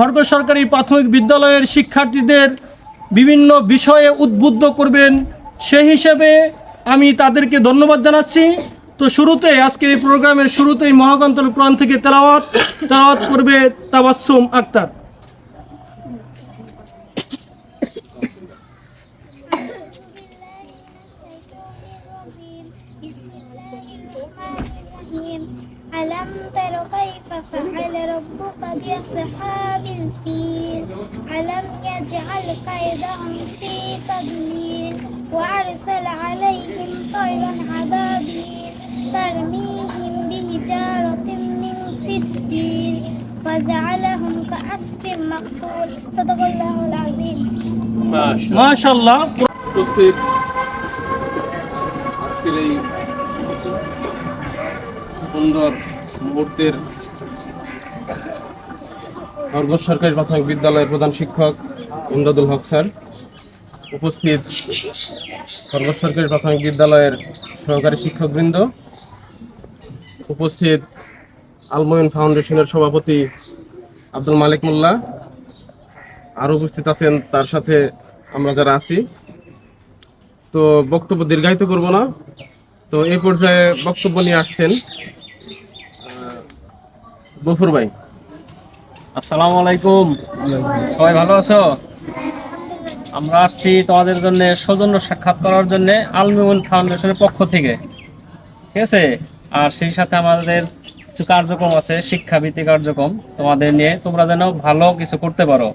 হরগ সরকারি প্রাথমিক বিদ্যালয়ের শিক্ষার্থীদের বিভিন্ন বিষয়ে উদ্বুদ্ধ করবেন। সেই হিসেবে আমি তাদেরকে ধন্যবাদ জানাচ্ছি। তো শুরুতে, আজকের এই প্রোগ্রামের শুরুতেই মহাকান্তল কোরআন থেকে তেলাওয়াত তেলাওয়াত করবে তাবাসসুম আক্তার। كيف فعل ربك بأصحاب الفيل ألم يجعل كيدهم في تضليل وأرسل عليهم طيرا أبابيل ترميهم بحجارة من سجيل فجعلهم كعصف مقتول صدق الله العظيم মাশাল্লাহ উপস্থিত আজকের এই সুন্দর মুহূর্তের খরগোশ সরকারি প্রাথমিক বিদ্যালয়ের প্রধান শিক্ষক ইমদাদুল হক স্যার। উপস্থিত খরগোশ সরকারি প্রাথমিক বিদ্যালয়ের সহকারী শিক্ষকবৃন্দ। উপস্থিত আলমোয়ন ফাউন্ডেশনের সভাপতি আব্দুল মালিক মোল্লা। আরও উপস্থিত আছেন, তার সাথে আমরা যারা আছি। তো বক্তব্য দীর্ঘায়িত করব না। তো এই পর্যায়ে বক্তব্য নিয়ে আসছেন গফুর ভাই। আসসালামু আলাইকুম সবাই ভালো আছো? আমরা আসছি তোমাদের জন্য সৌজন্য সাক্ষাৎ করার জন্য আলমিউন ফাউন্ডেশনের পক্ষ থেকে। ঠিক আছে? আর সেই সাথে আমাদের কিছু কার্যক্রম আছে শিক্ষাভিত্তিক কার্যক্রম। তোমাদের নিয়ে তোমরা যেন ভালো কিছু করতে পারো।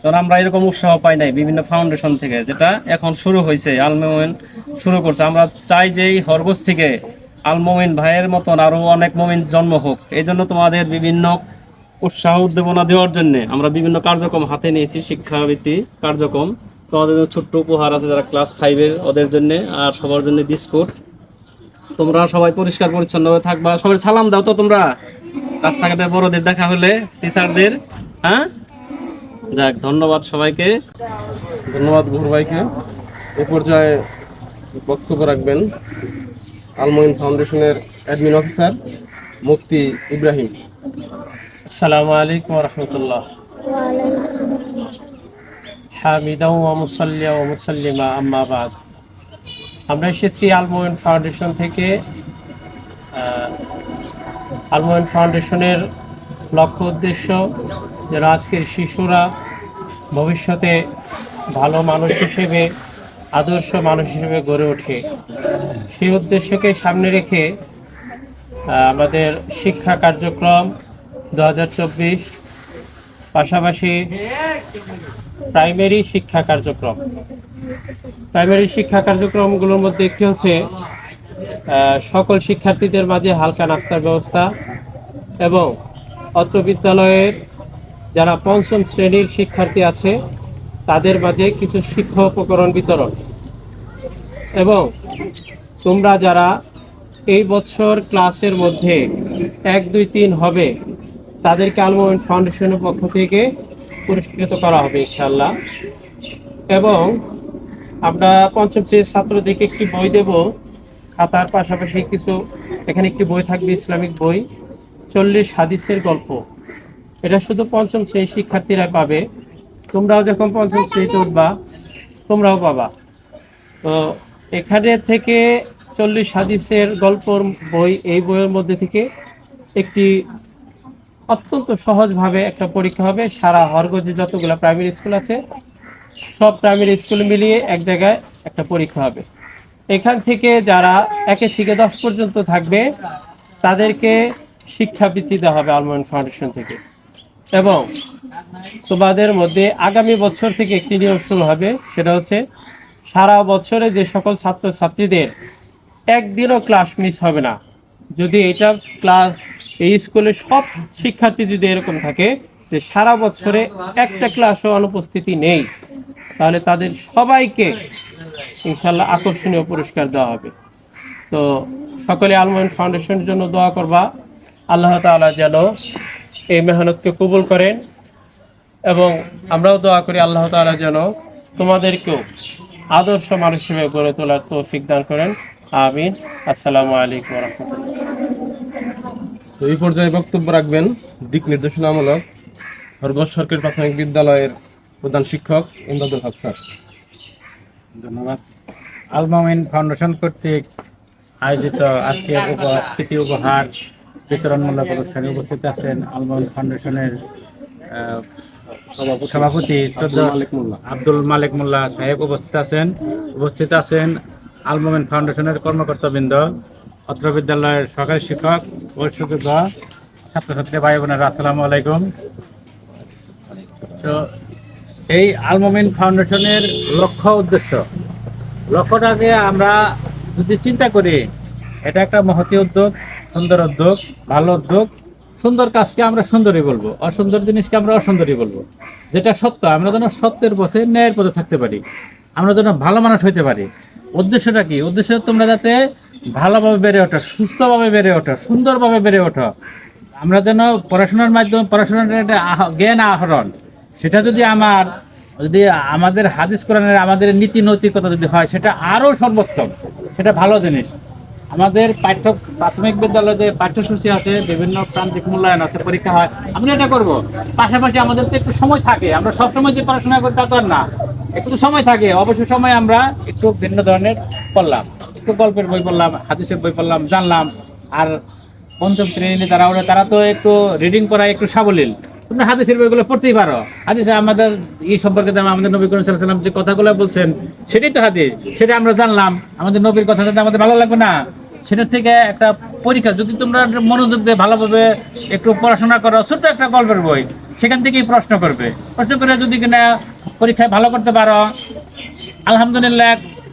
কারণ আমরা এরকম উৎসাহ পাই নাই বিভিন্ন ফাউন্ডেশন থেকে, যেটা এখন শুরু হয়েছে, আলমোমিন শুরু করছে। আমরা চাই যে এই হরগোজ থেকে আলমোমিন ভাইয়ের মতন আরও অনেক মমিন জন্ম হোক। এই জন্য তোমাদের বিভিন্ন উৎসাহ উদ্দীপনা দেওয়ার জন্য আমরা বিভিন্ন কার্যক্রম হাতে নিয়েছি, শিক্ষাবৃত্তি কার্যক্রম। তোমাদের ছোট্ট উপহার আছে যারা ক্লাস ফাইভের ওদের জন্য আর সবার জন্য বিস্কুট। তোমরা সবাই পরিষ্কার, পরিচ্ছন্নভাবে থাকবা। সবাই সালাম দাও তো তোমরা। রাস্তাঘাটে বড়দের দেখা হলে টিচারদের হ্যাঁ? যাক, ধন্যবাদ সবাইকে। ধন্যবাদ গফুর ভাইকে। এ পর্যায়ে বক্তব্য রাখবেন আলমোইন ফাউন্ডেশনের অ্যাডমিন অফিসার মুফতি ইব্রাহিম। السلام عليكم ورحمة الله حامدا ومصليا ومسلما أما بعد আমরা এসেছি আলমোয়েন ফাউন্ডেশন থেকে আহ, আলমোয়েন ফাউন্ডেশনের লক্ষ্য উদ্দেশ্য যেন আজকের শিশুরা ভবিষ্যতে ভালো মানুষ হিসেবে আদর্শ মানুষ হিসেবে গড়ে ওঠে সেই উদ্দেশ্যকে সামনে রেখে আহ, আমাদের শিক্ষা কার্যক্রম দু হাজার চব্বিশ পাশাপাশি প্রাইমারি শিক্ষা কার্যক্রম। প্রাইমারি শিক্ষা কার্যক্রমগুলোর মধ্যে একটি হচ্ছে সকল শিক্ষার্থীদের মাঝে হালকা নাস্তার ব্যবস্থা এবং অত্র বিদ্যালয়ের যারা পঞ্চম শ্রেণির শিক্ষার্থী আছে, তাদের মাঝে কিছু শিক্ষা উপকরণ বিতরণ। এবং তোমরা যারা এই বছর ক্লাসের মধ্যে এক, দুই, তিন হবে তাদেরকে আলমোমেন্ট ফাউন্ডেশনের পক্ষ থেকে পুরস্কৃত করা হবে ইনশাল্লাহ এবং আমরা পঞ্চম শ্রেণির ছাত্রদেরকে একটি বই দেব। খাতার পাশাপাশি কিছু, এখানে একটি বই থাকবে, ইসলামিক বই। চল্লিশ হাদিসের গল্প। এটা শুধু পঞ্চম শ্রেণির শিক্ষার্থীরা পাবে। তোমরাও যখন পঞ্চম শ্রেণীতে উঠবা, তোমরাও পাবা। তো এখানে থেকে চল্লিশ হাদিসের গল্পর বই, এই বইয়ের মধ্যে থেকে একটি অত্যন্ত সহজভাবে একটা পরীক্ষা হবে। সারা হরগজে যতগুলো প্রাইমারি স্কুল আছে, সব প্রাইমারি স্কুল মিলিয়ে এক জায়গায় একটা পরীক্ষা হবে। এখান থেকে যারা একের থেকে দশ পর্যন্ত থাকবে, তাদেরকে শিক্ষাবৃত্তি দেওয়া হবে আলমন্ড ফাউন্ডেশন থেকে। এবং তোমাদের মধ্যে আগামী বছর থেকে একটি নিয়ম শুরু হবে, সেটা হচ্ছে সারা বছরে যে সকল ছাত্রছাত্রীদের একদিনও ক্লাস মিস হবে না। যদি এটা ক্লাস এই স্কুলে সব শিক্ষার্থী যদি এরকম থাকে, যে সারা বছরে একটা ক্লাসও অনুপস্থিতি নেই, তাহলে তাদের সবাইকে ইনশাল্লাহ আকর্ষণীয় পুরস্কার দেওয়া হবে। তো সকলে আলমোয়ন ফাউন্ডেশনের জন্য দোয়া করবা। আল্লাহ তাআলা যেন এই মেহনতকে কবুল করেন এবং আমরাও দোয়া করি আল্লাহ তাআলা যেন তোমাদেরকেও আদর্শ মানুষ হিসেবে গড়ে তোলার তৌফিক দান করেন। আমিন। আসসালামু আলাইকুম রহমতুল্লাহ। তো এই পর্যায়ে বক্তব্য রাখবেন দিক নির্দেশনামূলক খরগোশ সরকারি প্রাথমিক বিদ্যালয়ের প্রধান শিক্ষক ইমদাদুল হক স্যার। ধন্যবাদ। আলমামিন ফাউন্ডেশন কর্তৃক আয়োজিত আজকের উপহার প্রীতি উপহার বিতরণমূলক অনুষ্ঠানে উপস্থিত আছেন আলমামিন ফাউন্ডেশনের সভাপতি আব্দুল মালিক মোল্লা সাহেব উপস্থিত আছেন। উপস্থিত আছেন আলমামিন ফাউন্ডেশনের কর্মকর্তাবৃন্দ, অত্র বিদ্যালয়ের সরকারি শিক্ষক সুযোগ্য ছাত্রছাত্রী ভাই বোনেরা, আসসালামু আলাইকুম। তো এই আলমোমিন ফাউন্ডেশনের লক্ষ্য উদ্দেশ্য, লক্ষ্যটাকে আমরা যদি চিন্তা করি, এটা একটা মহতি উদ্যোগ, সুন্দর উদ্যোগ, ভালো উদ্যোগ, সুন্দর কাজকে আমরা সুন্দরই বলব, অসুন্দর জিনিসকে আমরা অসুন্দরই বলব। যেটা সত্য, আমরা যেন সত্যের পথে, ন্যায়ের পথে থাকতে পারি, আমরা যেন ভালো মানুষ হইতে পারি। উদ্দেশ্যটা কি? উদ্দেশ্য তোমরা যাতে ভালোভাবে বেড়ে ওঠো, সুস্থভাবে বেড়ে ওঠো, সুন্দরভাবে বেড়ে ওঠো। আমরা যেন পড়াশোনার মাধ্যমে, পড়াশোনার একটা জ্ঞান আহরণ, সেটা যদি আমার, যদি আমাদের হাদিস কোরআনের আমাদের নীতি নৈতিকতা যদি হয়, সেটা আরও সর্বোত্তম, সেটা ভালো জিনিস। আমাদের পাঠ্য, প্রাথমিক বিদ্যালয়ে যে পাঠ্যসূচি আছে, বিভিন্ন প্রান্তিক মূল্যায়ন আছে, পরীক্ষা হয়, আমরা এটা করব। পাশাপাশি আমাদের তো একটু সময় থাকে, আমরা সবসময় যে পড়াশোনা করি তা তো আর না। একটু তো সময় থাকে। অবশ্যই সময় আমরা একটু ভিন্ন ধরনের পড়লাম। একটু গল্পের বই পড়লাম, হাদিসের বই পড়লাম, জানলাম। আর পঞ্চম শ্রেণি তারা ওরা, তারা তো একটু রিডিং করা একটু সাবলীল। তোমরা হাদিসের বইগুলো পড়তেই পারো। হাদিসে আমাদের এই সম্পর্কে আমাদের নবী করিম সাল্লাম যে কথাগুলো বলছেন, সেটাই তো হাদিস। সেটা আমরা জানলাম। আমাদের নবীর কথা যাতে আমাদের ভালো লাগবে না, সেটার থেকে একটা পরীক্ষা। যদি তোমরা মনোযোগ দিয়ে ভালোভাবে একটু পড়াশোনা করো, ছোট্ট একটা গল্পের বই, সেখান থেকেই প্রশ্ন করবে। প্রশ্ন করে যদি কিনা পরীক্ষায় ভালো করতে পারো। আলহামদুলিল্লাহ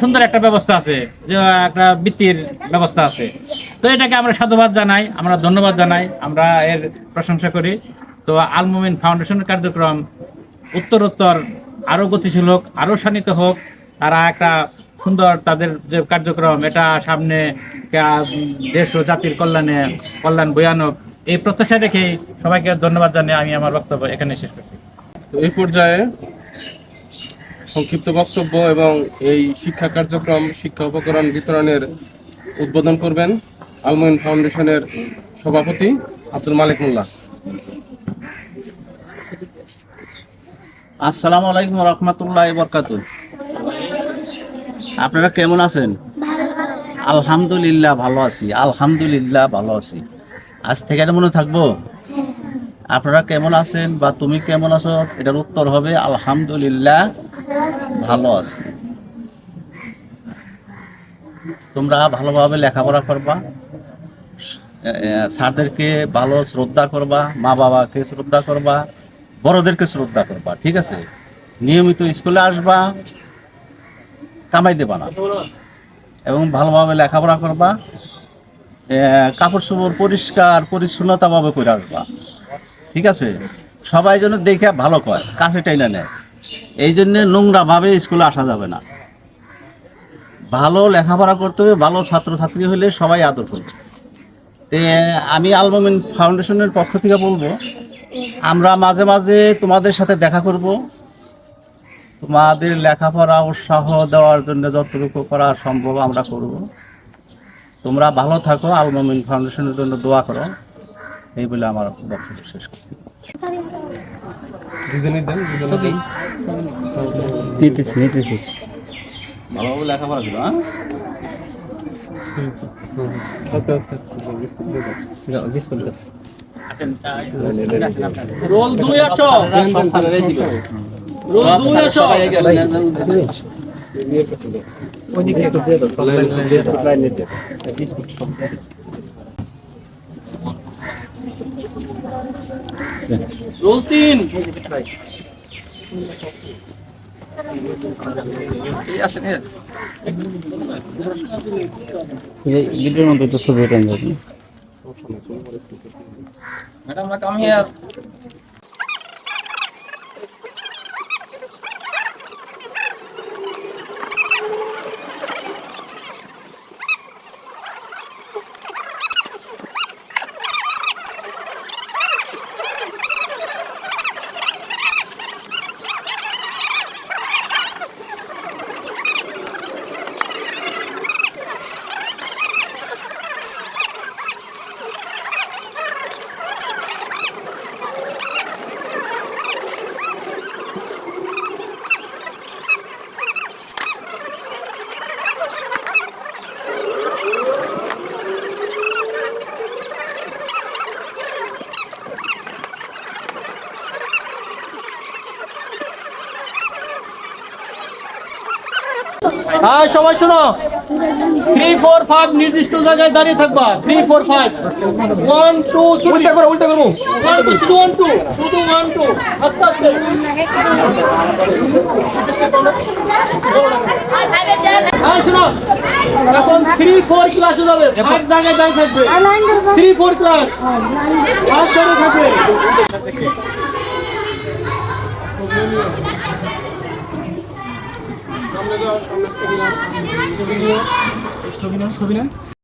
সুন্দর একটা ব্যবস্থা আছে, যে একটা বৃত্তির ব্যবস্থা আছে। তো এটাকে আমরা সাধুবাদ জানাই, আমরা ধন্যবাদ জানাই, আমরা এর প্রশংসা করি। তো আলমুমিন ফাউন্ডেশনের কার্যক্রম উত্তর উত্তর আরও গতিশীল হোক আরও শানিত হোক, তারা একটা সুন্দর তাদের যে কার্যক্রম, এটা সামনে দেশ ও জাতির কল্যাণে, কল্যাণ বয়ানক, এই প্রত্যাশা রেখেই সবাইকে ধন্যবাদ জানিয়ে আমি আমার বক্তব্য এখানে শেষ করছি। তো এই পর্যায়ে সংক্ষিপ্ত বক্তব্য এবং এই শিক্ষা কার্যক্রম, শিক্ষা উপকরণ বিতরণের উদ্বোধন করবেন আলমইন ফাউন্ডেশনের সভাপতি আব্দুল মালিক মোল্লা। আসসালামু আলাইকুম রহমতুল্লাহ বরকাত আপনারা কেমন আছেন? আলহামদুলিল্লাহ ভালো আছি, আলহামদুলিল্লাহ ভালো আছি। আজ থেকে মনে থাকব? আপনারা কেমন আছেন বা তুমি কেমন আছো? এটার উত্তর হবে, আলহামদুলিল্লাহ, ভালো আছি। তোমরা ভালোভাবে লেখাপড়া করবা স্যারদেরকে ভালো শ্রদ্ধা করবা মা বাবাকে শ্রদ্ধা করবা, বড়দেরকে শ্রদ্ধা করবা, ঠিক আছে? নিয়মিত স্কুলে আসবা, কামাই দেবা না। এবং ভালোভাবে লেখাপড়া করবা কাপড় চোপড় পরিষ্কার, পরিচ্ছন্নতাভাবে করে আসবা। ঠিক আছে? সবাই যেন দেখে ভালো কয়, কাছে টাইনা নেয়। এই জন্যে নোংরাভাবে স্কুলে আসা যাবে না। ভালো লেখাপড়া করতে হবে, ভালো ছাত্রছাত্রী হলে সবাই আদর করবে। তে আমি আলমমিন ফাউন্ডেশনের পক্ষ থেকে বলব, আমরা মাঝে মাঝে তোমাদের সাথে দেখা করব। তোমাদের লেখাপড়া উৎসাহ দেওয়ার জন্য যতটুকু করা সম্ভব আমরা করব। তোমরা ভালো থাকো, আলমমিন ফাউন্ডেশনের জন্য দোয়া করো। এই বলে আমার বক্তব্য শেষ করছি দুজনেই দেন দেন। নিতেছি নিতেছি ভালোভাবে লেখাপড়া হ্যাঁ রোল দুই। রোল দুই সবাই রোল তিন। ভিডিওর মধ্যে তো ছবি ম্যাডাম আমি হিয়ার হ্যাঁ সবাই শোনো। থ্রি ফোর ফাইভ নির্দিষ্ট জায়গায় দাঁড়িয়ে থাকবা। Three four five one two উল্টা করো উল্টা করব ওয়ান টু শুধু ওয়ান টু শুধু ওয়ান টু আস্তে আস্তে। হ্যাঁ শোনো। এখন থ্রি ফোর ক্লাসে যাবে। ফাইভ জায়গায় দাঁড়িয়ে থাকবে। থ্রি ফোর ক্লাস ফার্স্ট ধরে থাকবে